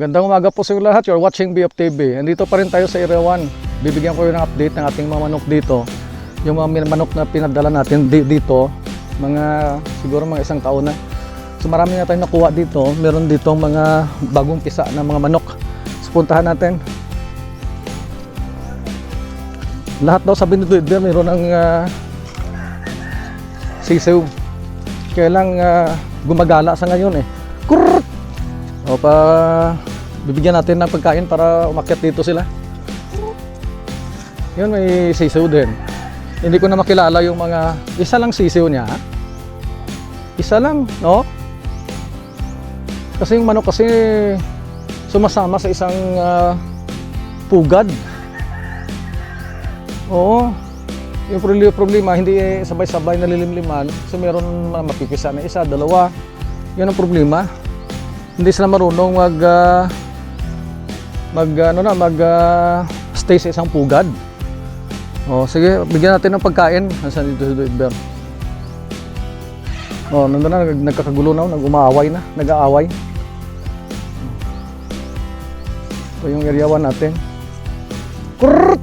Magandang umaga po sa inyo lahat. You're watching BF TV. Andito pa rin tayo sa Area 1. Bibigyan ko yun ng update ng ating mga manok dito. Yung mga manok na pinadala natin di- dito, mga siguro mga isang taon na. So marami na tayong nakuha dito. Meron dito mga bagong pisa ng mga manok. So puntahan natin. Lahat daw sabi ni Dude, meron ng ah, sisiw. Kaya ah, gumagala sa ngayon eh. Kurrt! O pa bibigyan natin ng pagkain para umakyat dito sila. Yun may sisiw din. Hindi ko na makilala yung mga isa lang sisiw niya. Isa lang, no? Kasi yung manok kasi sumasama sa isang ah, pugad. Oo. Yung proble- problema, hindi eh, sabay-sabay nalilimliman. So meron mapipisa na isa, dalawa. Yun ang problema. Hindi sila marunong mag ah, mag ano na mag ah, stay sa isang pugad. Oh, sige, bigyan natin ng pagkain. Nasaan dito si Duitber? Oh, nandun na, nag- nagkakagulo na, nag-umaaway na, nag-aaway. Ito yung area 1 natin. Kurrt!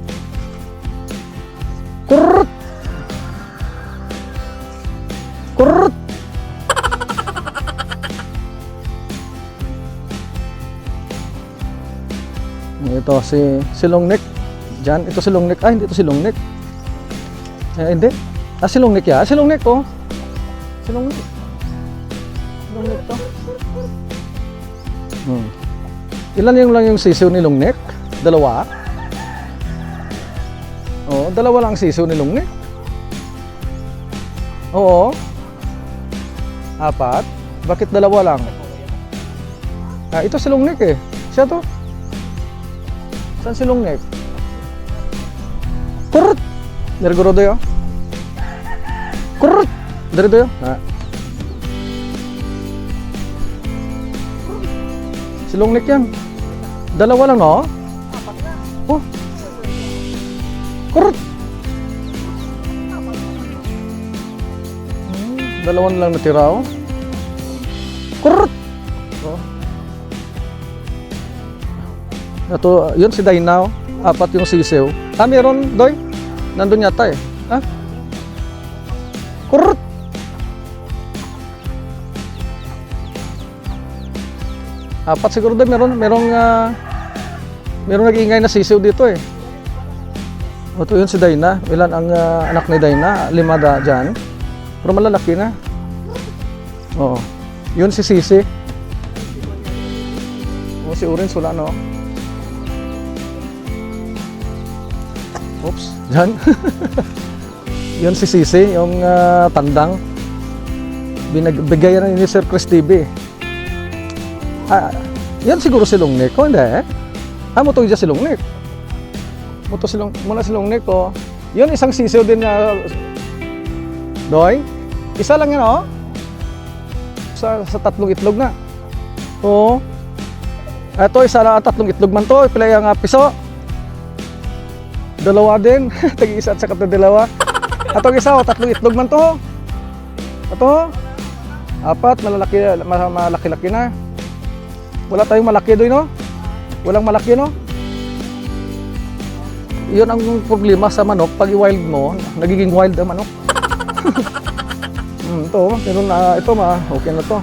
Ito si si Longneck. Diyan, ito si Longneck. Ah, hindi ito si Longneck. Eh, hindi. Ah, si Longneck ya. Ah, si Longneck oh. Si Longneck. Longneck to. Hmm. Ilan yung lang yung sisiw ni Longneck? Dalawa? Oo, dalawa lang ang sisiw ni Longneck. Oo. Apat? Bakit dalawa lang? Ah, ito si Longneck eh. Siya to. Saan si Longneck? Kurut! Dari guru doyo. Kurut! Dari doyo. Nah. Si Longneck yan. Dalawa lang, no? Oh. Kurut! Hmm, dalawa lang natira, oh. Kurut! Ito, yun si Dainaw. Apat yung sisiw. Ah, meron, Doy? Nandun yata eh. Ha? Kurut! Apat siguro doon. Meron, merong, ah, merong nag-iingay na sisiw dito eh. Ito yun si Dayna. Ilan ang ah, anak ni Dayna? Lima da dyan. Pero malalaki na. Oo. Yun si Sisi. O si Orange wala no. Oops, dyan. Yun si Sisi, yung ah, tandang. Binagbigay na ni Sir Chris TV. Ah, yan siguro si Longnek ko, hindi eh. Ah, mo si Longnek. Mo si Long, muna si Longnek ko. Yun isang sisiw din na Doy. Isa lang yan oh. Sa, sa tatlong itlog na. Oo. Ito, isa na tatlong itlog man to. Pilay ang ah, piso. Dalawa din. Tag-isa at saka dalawa. Atong isa, oh, tatlong itlog man to. Ito. Apat, malalaki, ma- malaki-laki na. Wala tayong malaki doon, no? Walang malaki, no? Yun ang problema sa manok. Pag i-wild mo, nagiging wild ang manok. hmm, ito, pero na, ito ma, okay na to.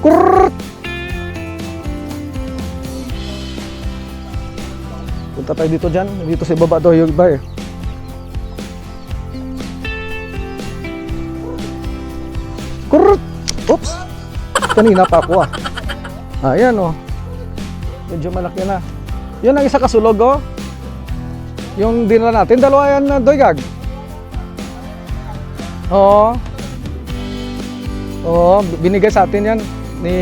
Kurrt! Punta tayo dito dyan. Dito sa baba daw yung iba. Kurrt! Oops! Kanina pa ako ah. Ah, yan oh. Medyo malaki na. Yan ang isa kasulog oh. Yung dinala natin, dalawa yan na doygag. Oo. Oo, binigay sa atin yan ni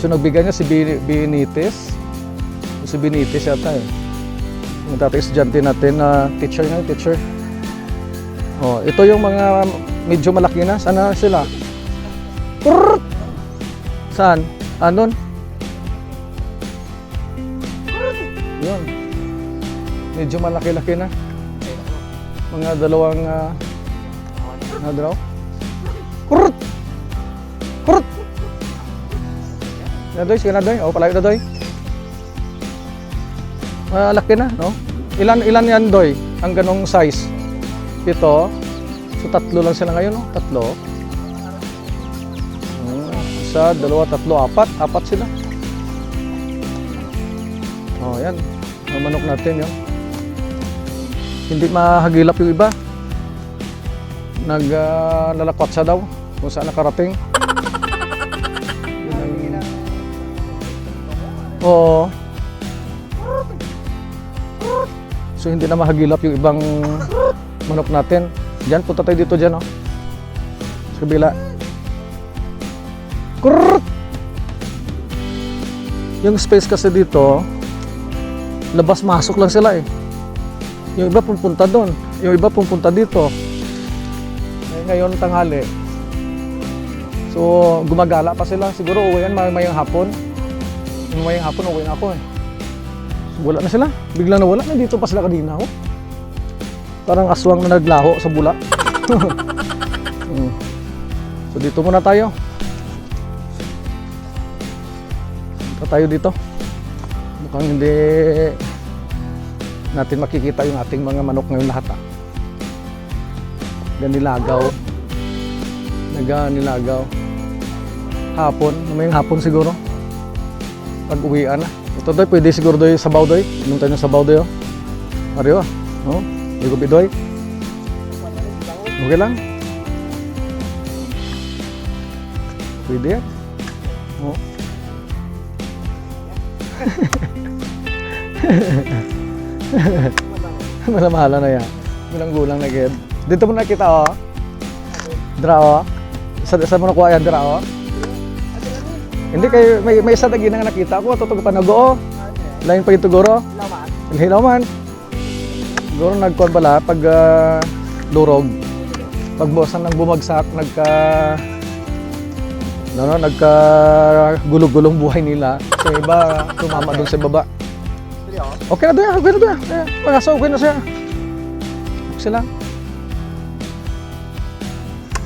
So nagbigay niya si Binites. Si Binites yata eh. Yung dati estudyante natin na teacher nga, teacher. Oh, ito yung mga medyo malaki na. Sana sila? Kurrt! Saan? Anon? Yun. Medyo malaki-laki na. Mga dalawang uh, na dalaw. Kurrt! Kurrt! Na doy, sige na doy. O, palayo na doy. Malaki na, no? Ilan ilan yan doy? Ang ganong size. Ito. So tatlo lang sila ngayon, no? Tatlo. Hmm, Isa, dalawa, tatlo, apat. Apat sila. Oh, yan. Ang manok natin, yun. Hindi mahagilap yung iba. Nag uh, lalakwat siya daw kung saan nakarating. Yun ang- So hindi na mahagilap yung ibang manok natin. Diyan, punta tayo dito dyan, oh. Sa kabila. Yung space kasi dito, labas-masok lang sila eh. Yung iba pupunta doon. Yung iba pupunta dito. Eh, ngayon tanghali. So, gumagala pa sila. Siguro uwi yan mamayang hapon. Mamayang hapon, uwi na ako eh. Wala na sila. Biglang nawala. Nandito pa sila kanina oh. Parang aswang na naglaho sa bula. Hmm. So, dito muna tayo. Punta tayo dito. Mukhang hindi natin makikita yung ating mga manok ngayon lahat ah. Ganilagaw. Naganilagaw. Hapon, mamayang hapon siguro. Pag uwian na. Ito doy, pwede siguro doy sabaw doy. Inom tayo ng sabaw doy oh. Ariyo. Oh, igubi doy. Okay lang. Pwede yan. Oh. Malamahala na yan. Bilang gulang na gid. Dito mo nakita oh. Dra oh. Sa sa mo nakuha yan dra oh. Hindi kay may may isa tagi nang nakita ko tutug panago oh. Lain pa ito guro. Hilaw man. Guro nagkuan pala pag ah, durog. Pag bosan nang bumagsak nagka no, no, nagka gulong-gulong buhay nila. So iba tumama doon sa baba. Okay na doon, okay na doon. Eh, Pag-asa, okay na siya. Okay lang.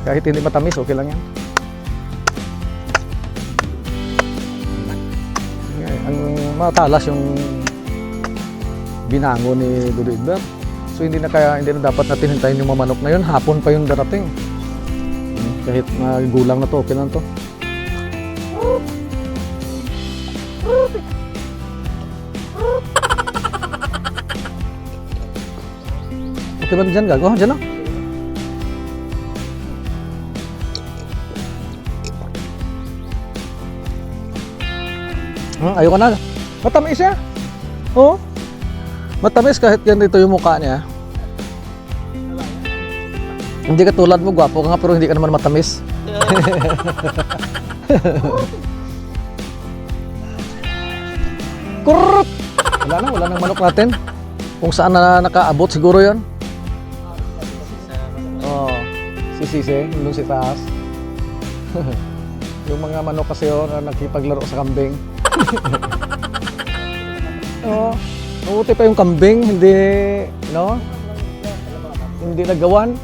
Kahit hindi matamis, okay lang yan. Matalas yung binango ni Dudu Idber. So hindi na kaya hindi na dapat natin hintayin yung mamanok na yun. Hapon pa yung darating. Kahit magulang na to, okay lang to. Okay ba dyan, gago? Dyan na. Hmm, ayoko na. Matamis siya. Oo. Matamis kahit ganito yung mukha niya. Hindi ka tulad mo, gwapo ka nga pero hindi ka naman matamis. Kurut! Wala na, wala nang manok natin. Kung saan na nakaabot siguro yon. Oo. Si Sise, nandun si taas. yung mga manok kasi yun na nakipaglaro sa kambing. Oo. Mabuti pa yung kambing, hindi, no? Hindi nagawan.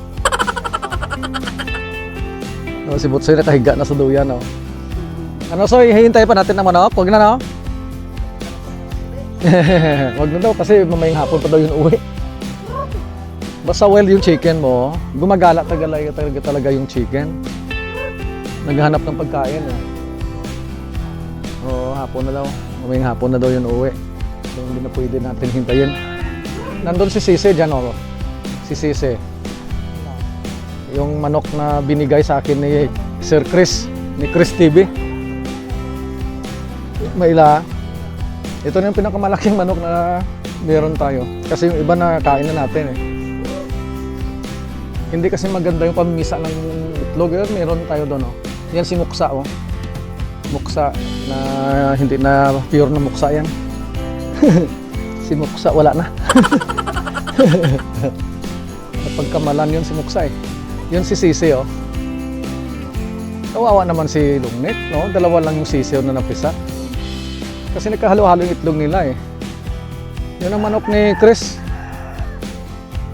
No, si Butsoy nakahiga na sa duyan, no? Ano, Soy, hihintay pa natin ng manok? Huwag na, no? Huwag na daw kasi mamayang hapon pa daw yun uwi. Basta well yung chicken mo, gumagala talaga, talaga, talaga yung chicken. Naghahanap ng pagkain eh. Oo, hapon na daw. Mamayang hapon na daw yun uwi. So hindi na pwede natin hintayin. Nandun si Sise dyan oh. Si Sise. Yung manok na binigay sa akin ni Sir Chris, ni Chris TV. Maila. Ito na yung pinakamalaking manok na meron tayo. Kasi yung iba na kain na natin eh. Hindi kasi maganda yung pamimisa ng itlog. Yun, meron tayo doon oh. Yan si Muksa oh. Muksa na hindi na pure na muksa yan. si Muksa wala na. Napagkamalan yun si Muksa eh. Yun si Sisi oh. Kawawa naman si Lungnet, no? Dalawa lang yung sisiw na napisa. Kasi nagkahalo-halo yung itlog nila eh. Yun ang manok ni Chris.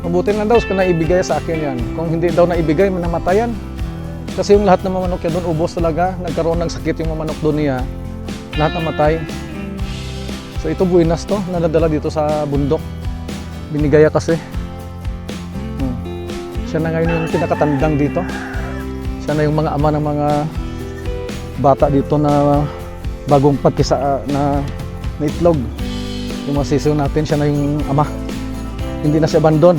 Mabuti na daw kung naibigay sa akin yan. Kung hindi daw naibigay, namatayan. Kasi yung lahat ng mga manok niya doon, ubos talaga. Nagkaroon ng sakit yung mga manok doon niya. Lahat namatay. So ito buinas to, na nadala dito sa bundok. Binigaya kasi. Hmm. Siya na ngayon yung pinakatandang dito. Siya na yung mga ama ng mga bata dito na bagong pagkisa ah, na, na itlog. Yung mga sisiw natin, siya na yung ama. Hindi na siya abandon.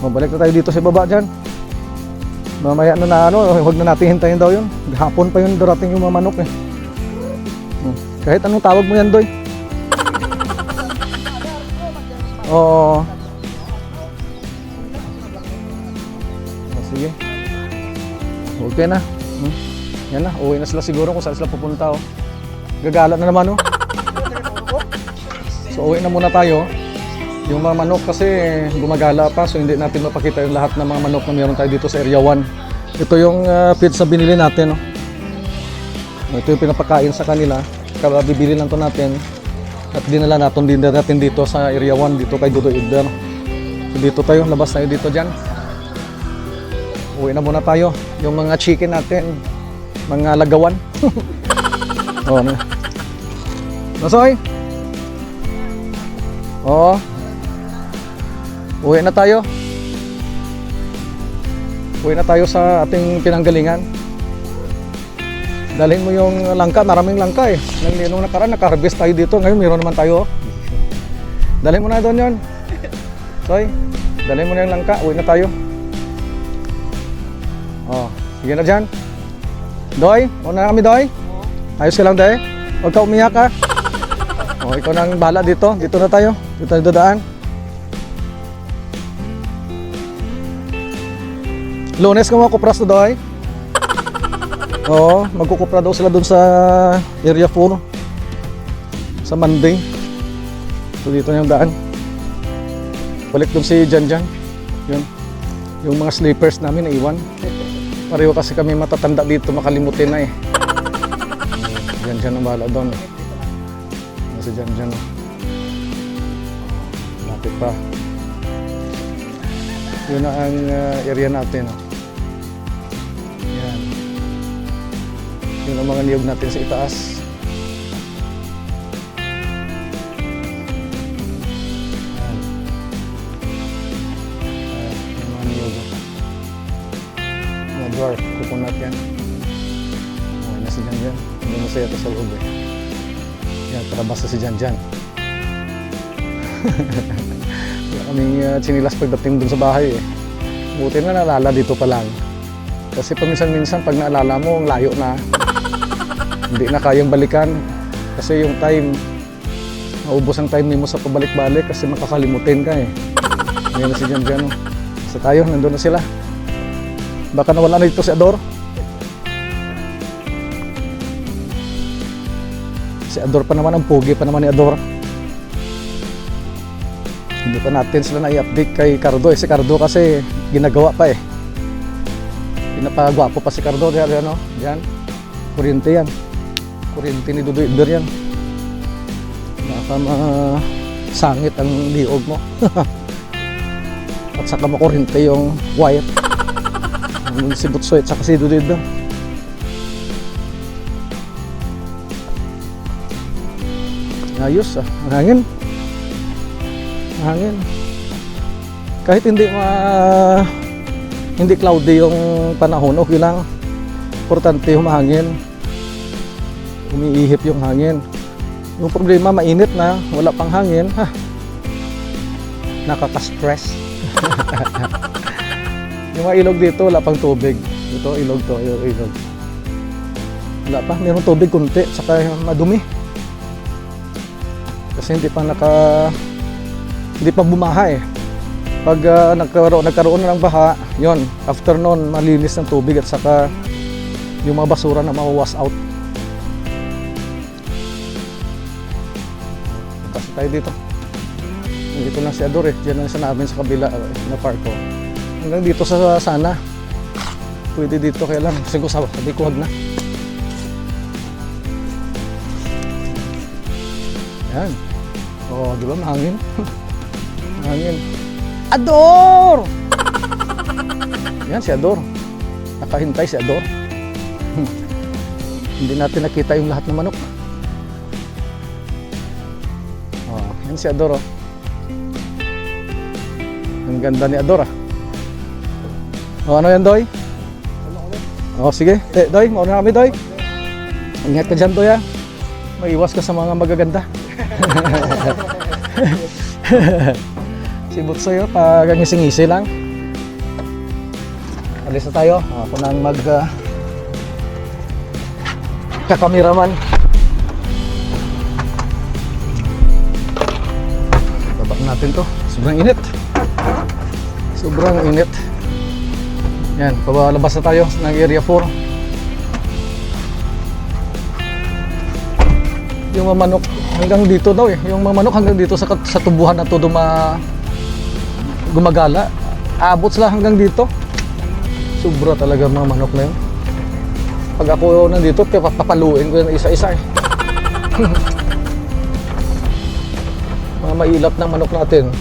O, balik na tayo dito sa baba dyan. Mamaya na na ano, huwag na natin hintayin daw yun. Hapon pa yun darating yung mga manok eh. Hmm. Kahit anong tawag mo yan, Doy. Oo. O, sige. Okay na. Hmm. Yan na, uwi na sila siguro kung saan sila pupunta. Oh. Gagala na naman, oh. So, uwi na muna tayo. Yung mga manok kasi gumagala pa, so hindi natin mapakita yung lahat ng mga manok na meron tayo dito sa Area 1. Ito yung uh, pizza binili natin. Oh. Ito yung pinapakain sa kanila. Kaya bibili lang to natin. At dinala natin din natin dito sa Area 1, dito kay Dudo Idder. So dito tayo, labas tayo dito dyan. Uwi na muna tayo. Yung mga chicken natin, mga lagawan. oh, ano. Nasoy? Oo. Uwi na tayo. Uwi na tayo sa ating pinanggalingan. Dalhin mo yung langka, maraming langka eh. Nang nung nakaraan, naka-harvest tayo dito. Ngayon, meron naman tayo. Dalhin mo na doon yun. Soy, dalhin mo na yung langka. Uwi na tayo. Oh, sige na dyan. Doy, una na kami, Doy. Ayos ka lang, Doy. Huwag ka umiyak, ha. Oh, ikaw nang bala dito. Dito na tayo. Dito tayo dadaan. Lunes ka mga kupras na Doy. Oo, magkukupra daw sila doon sa area 4. Sa Monday. So dito na yung daan. Balik doon si Janjan. Yun. Yung mga sleepers namin naiwan. Pareho kasi kami matatanda dito, makalimutin na eh. Janjan ang bahala doon. Yan Si Janjan. Lapit pa. Yun na ang uh, area natin. oh. Yun ang mga niyog natin sa itaas. Yan. Ayan, yung mga niyog. Mga dwarf, coconut yan. Okay na si Janjan. Hindi masaya to sa loob eh. Yan, para si Janjan. Wala kaming uh, chinilas pagdating dun sa bahay eh. Buti na naalala dito pa lang. Kasi paminsan-minsan pag naalala mo, ang layo na. Hindi na kayang balikan. Kasi yung time, maubos ang time mo sa pabalik-balik kasi makakalimutin ka eh. Ngayon na si Jan Jan. oh. Sa tayo, nandun na sila. Baka nawala na dito si Ador. Si Ador pa naman, ang pogi pa naman ni Ador. Hindi pa natin sila na i-update kay Cardo. Eh, si Cardo kasi ginagawa pa eh. Pinapagwapo pa si Cardo. Diyan, ano? Diyan. Kuryente yan. Kuryente ni Dudu Idber yan. Baka sangit ang liog mo. At saka makuryente yung wire. Yung si Butsoy at saka si Dudu Idber. Ayos ah. Ang hangin. Ang hangin. Kahit hindi ma hindi cloudy yung panahon, okay lang. Importante humahangin. Umiihip yung hangin. Yung problema, mainit na, wala pang hangin, ha. Nakaka-stress. yung mga ilog dito, wala pang tubig. Ito, ilog to, il- ilog. Wala pa, meron tubig kunti, saka madumi. Kasi hindi pa naka hindi pa bumaha eh. Pag ah, nagkaroon, nagkaroon na ng baha, yon after noon malinis ng tubig at saka yung mga basura na mawawas out. Tayo dito. Dito lang si Ador eh. Diyan lang sa namin sa kabila eh, na park ko. Hanggang dito sa sana. Pwede dito kaya lang. Kasi ko sabi, ko wag na. Yan. Oo, di ba mahangin? mahangin. Ador! Yan si Ador. Nakahintay si Ador. Hindi natin nakita yung lahat ng manok. Yan si Ador, oh. Ang ganda ni Ador, ah. O, ano yan, Doy? O, sige. Eh, Doy, mauna kami, Doy. Ingat ka dyan, Doy, ah. Maiwas ka sa mga magaganda. si Butsoy, oh, pag ngisi-ngisi lang. Alis na tayo. Ako nang mag... ah, kakameraman. Natin to. Sobrang init. Sobrang init. Yan, pabalabas na tayo ng area 4. Yung mga manok hanggang dito daw eh. Yung mga manok hanggang dito sa, sa tubuhan na to duma, gumagala. Abot sila hanggang dito. Sobra talaga mga manok na yun. Pag ako nandito, papaluin ko yan isa-isa eh. Mga mailap ng manok natin.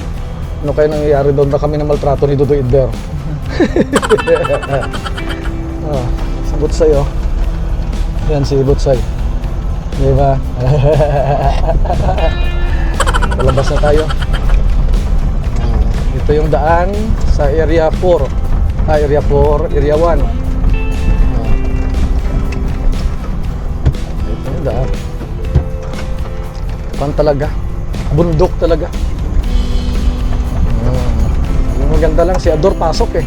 Ano kaya nangyayari doon na kami na maltrato ni Dudu Idber? oh, si Butsay oh. Yan si Butsay. Di ba? Palabas na tayo. Ah, Ito yung daan sa area 4. Ah, area 4, area 1. Ah. Ito yung daan. Pan talaga. Bundok talaga. Ah. Yung maganda lang si Ador pasok eh.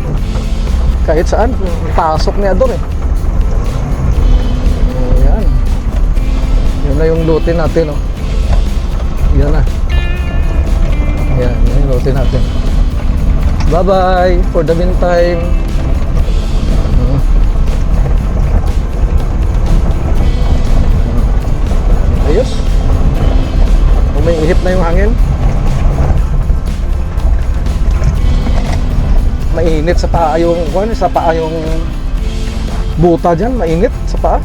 Kahit saan, pasok ni Ador eh. Oh, yan. Yan na yung lote natin oh. Yan na. Yan, yan yung lote natin. Bye-bye for the meantime. Umiihip na yung hangin. Mainit sa paa yung kuwan, sa paa yung buta diyan, mainit sa paa.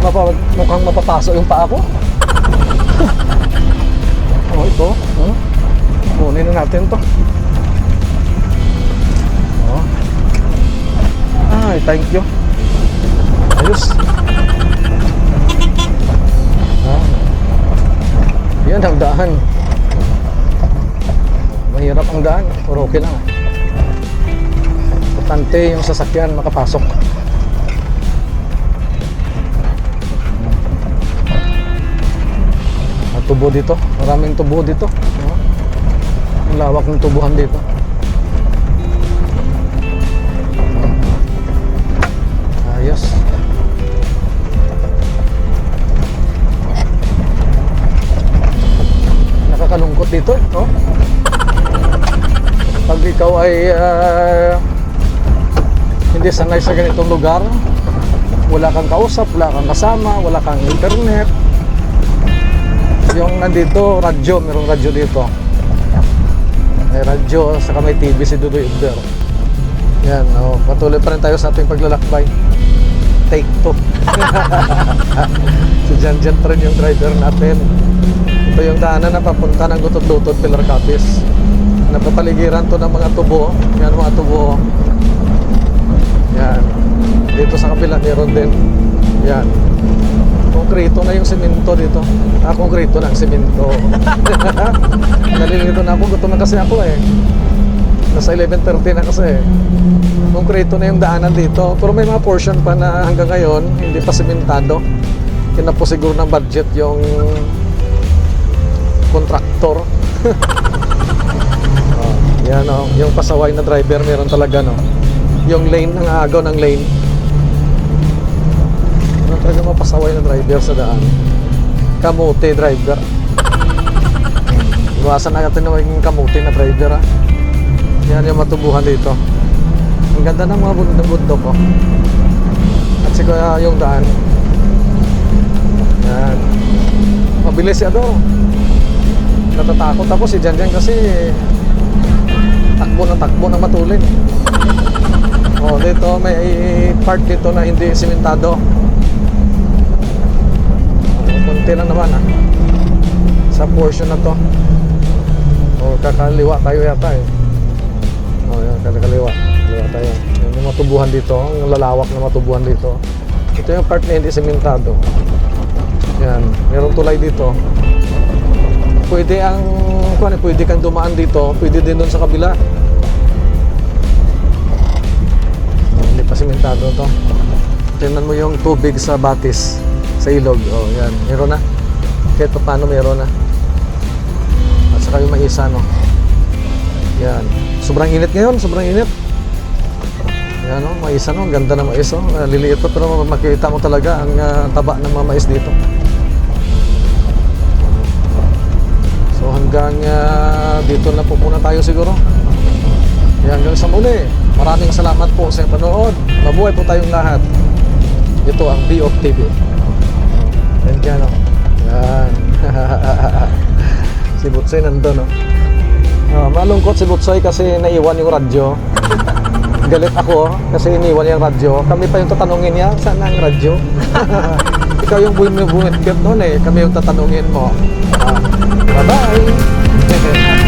Mapa, mukhang mapapasok yung paa ko. oh, ito. Hmm? Kunin na natin to. Oh. Ay, thank you. Ayos. Yan ang daan. Mahirap ang daan, pero okay lang. Importante yung sasakyan makapasok. May tubo dito, maraming tubo dito. Ang lawak ng tubuhan dito. Ikaw ay ah, hindi sanay sa ganitong lugar, wala kang kausap, wala kang kasama, wala kang internet. Yung nandito, radyo, merong radyo dito. May radyo, saka may TV si Dudoy Igder. Yan, oh, patuloy pa rin tayo sa ating paglalakbay. Take two. si Jan Jan pa rin yung driver natin. Ito yung daanan na papunta ng Lutod-Lutod, Pilar Capiz. Napapaligiran to ng mga tubo. Yan mga tubo. Yan. Dito sa kabila meron din. Yan. Konkrito na yung simento dito. Ah, konkrito na ang simento. Nalilito na ako. Gutom na kasi ako eh. Nasa 11.30 na kasi eh. Konkrito na yung daanan dito. Pero may mga portion pa na hanggang ngayon hindi pa simentado. Po siguro ng budget yung kontraktor. oh, yan oh, yung pasaway na driver meron talaga no. Yung lane ng agaw ng lane. Meron talaga mapasaway na driver sa daan. Kamote driver. Iwasan na natin na maging kamote na driver ha. Yan yung matubuhan dito. Ang ganda ng mga bundok-bundok ko. At sika yung daan. Yan. Mabilis si Adoro natatakot ako si Jan Jan kasi takbo ng takbo ng matulin. Oh dito may part dito na hindi simentado. Oh, kunti lang naman ah. Sa portion na to. Oh kakaliwa tayo yata eh. Oh yan kakaliwa. Kaliwa tayo. Yan yung matubuhan dito yung lalawak na matubuhan dito. Ito yung part na hindi simentado. Yan merong tulay dito. Pwede ang, kung ano, pwede kang dumaan dito, pwede din doon sa kabila. Simentado to. Tingnan mo yung tubig sa batis, sa ilog. Oh, yan. Meron na. Kahit pa paano meron na. At saka yung maisa, no? Yan. Sobrang init ngayon, sobrang init. Yan, no? Mais, no? Ang ganda ng mais, no? Ah, Liliit pa, pero makikita mo talaga ang ah, taba ng mga mais dito. So hanggang ah, dito na po muna tayo siguro. Yan, hanggang sa muli. Maraming salamat po sa panood. Mabuhay po tayong lahat. Ito ang B of TV. Yan kaya, no? Yan. si Butsoy nandun, no? Ah, malungkot si Butsoy kasi naiwan yung radyo. Galit ako kasi iniwan yung radyo. Kami pa yung tatanungin niya, saan ang radyo? Ikaw yung bumibungit noon eh. Kami yung tatanungin mo. Ah, bye-bye!